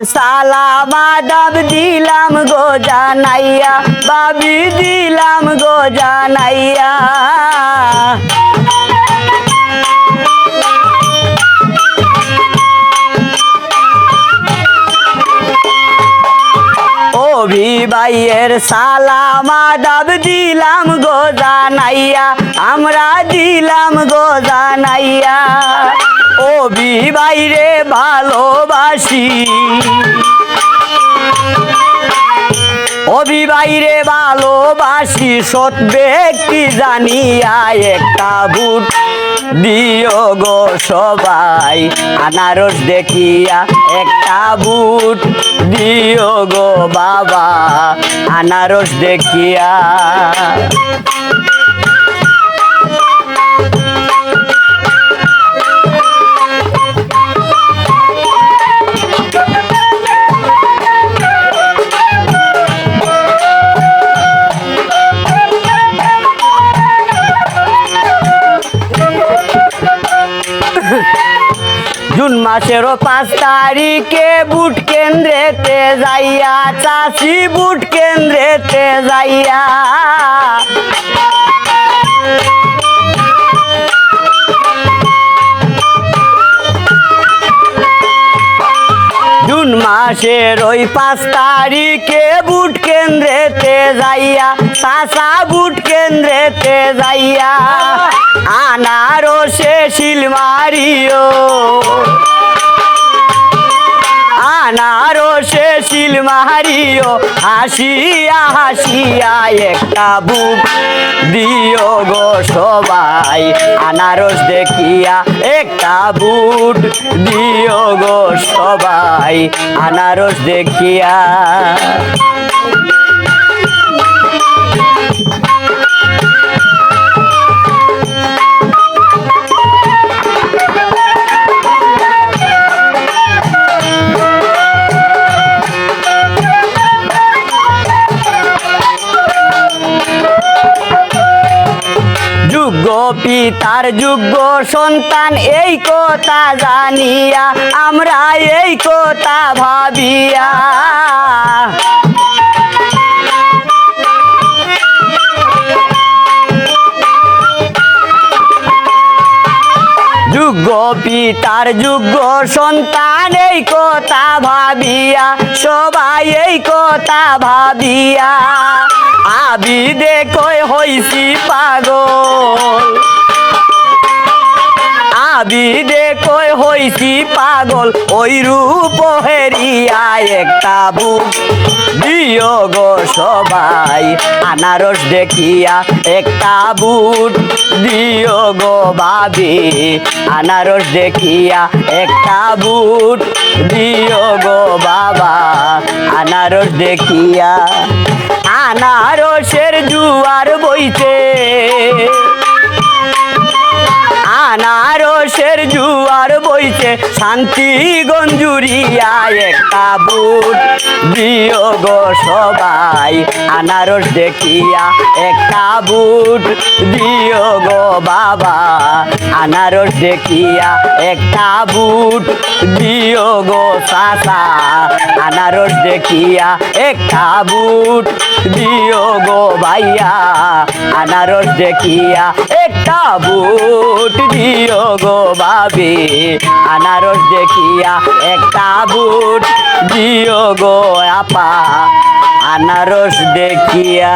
সালামা ডাব দিলাম গো জানাইয়া, বাবি দিলাম গো জানাইয়া। অভিবাইয়ের সালামা ডাব দিলাম গো জানাইয়া, আমরা দিলাম গো জানাইয়া। অভিবাইরে ভালোবাসি। অভিবাইরে ভালোবাসি, সৎ ব্যক্তি জানিয়া একটা বুট দিও গো সবাই। আনারস দেখিয়া একটা বুট দিও গো বাবা। আনারস দেখিয়া জুন মাসেরও পাঁচ তারিখে বুট কেন্দ্রেতে যাইয়া চাষি বুট কেন্দ্রেতে যাইয়া। মাসের ওই পাঁচ তারিখে বুট কেন্দ্রেতে যাইয়া সাসা বুট কেন্দ্রেতে যাইয়া আনারসে শিল মারিও। আনারসে শিল মারিও হাসিয়া হাসিয়া একটা বুক দিও গো সবাই। আনারস দেখিয়া একটা বুট দিও গো সবাই। আনারস দেখিয়া পিতার যোগ্য সন্তান, এই কথা জানিয়া আমরা এই কথা ভাবিয়া যোগ্য পিতার যোগ্য সন্তান, এই কথা ভাবিয়া, সবাই এই কথা ভাবিয়া। আবি দেখই হইছি পাগল। আবি দেখই হইছি পাগল? ওই রূপ হেরিয়া একটা বুক দিও গো সবাই, আনারস দেখিয়া একটা বুট। দিও গো বাবি, আনারস দেখিয়া একটা বুট। দিও গো বাবা, আনারস দেখিয়া। আনারসের জুয়ার বইতে আনারসের জুয়ার বইছে শান্তি গঞ্জুরিয়া একটা বুট। দিও গো সবাই, আনারস দেখিয়া একটা বুট। দিও গো বাবা, আনারস দেখিয়া একটা বুট। দিও গো সাসা আনারস দেখিয়া একটা বুট। দিও গো ভাইয়া, আনারস দেখিয়া একটা বুট। দিও গো বাবি আনারস দেখিয়া একটা বুট দিও গো আপা। আনারস দেখিয়া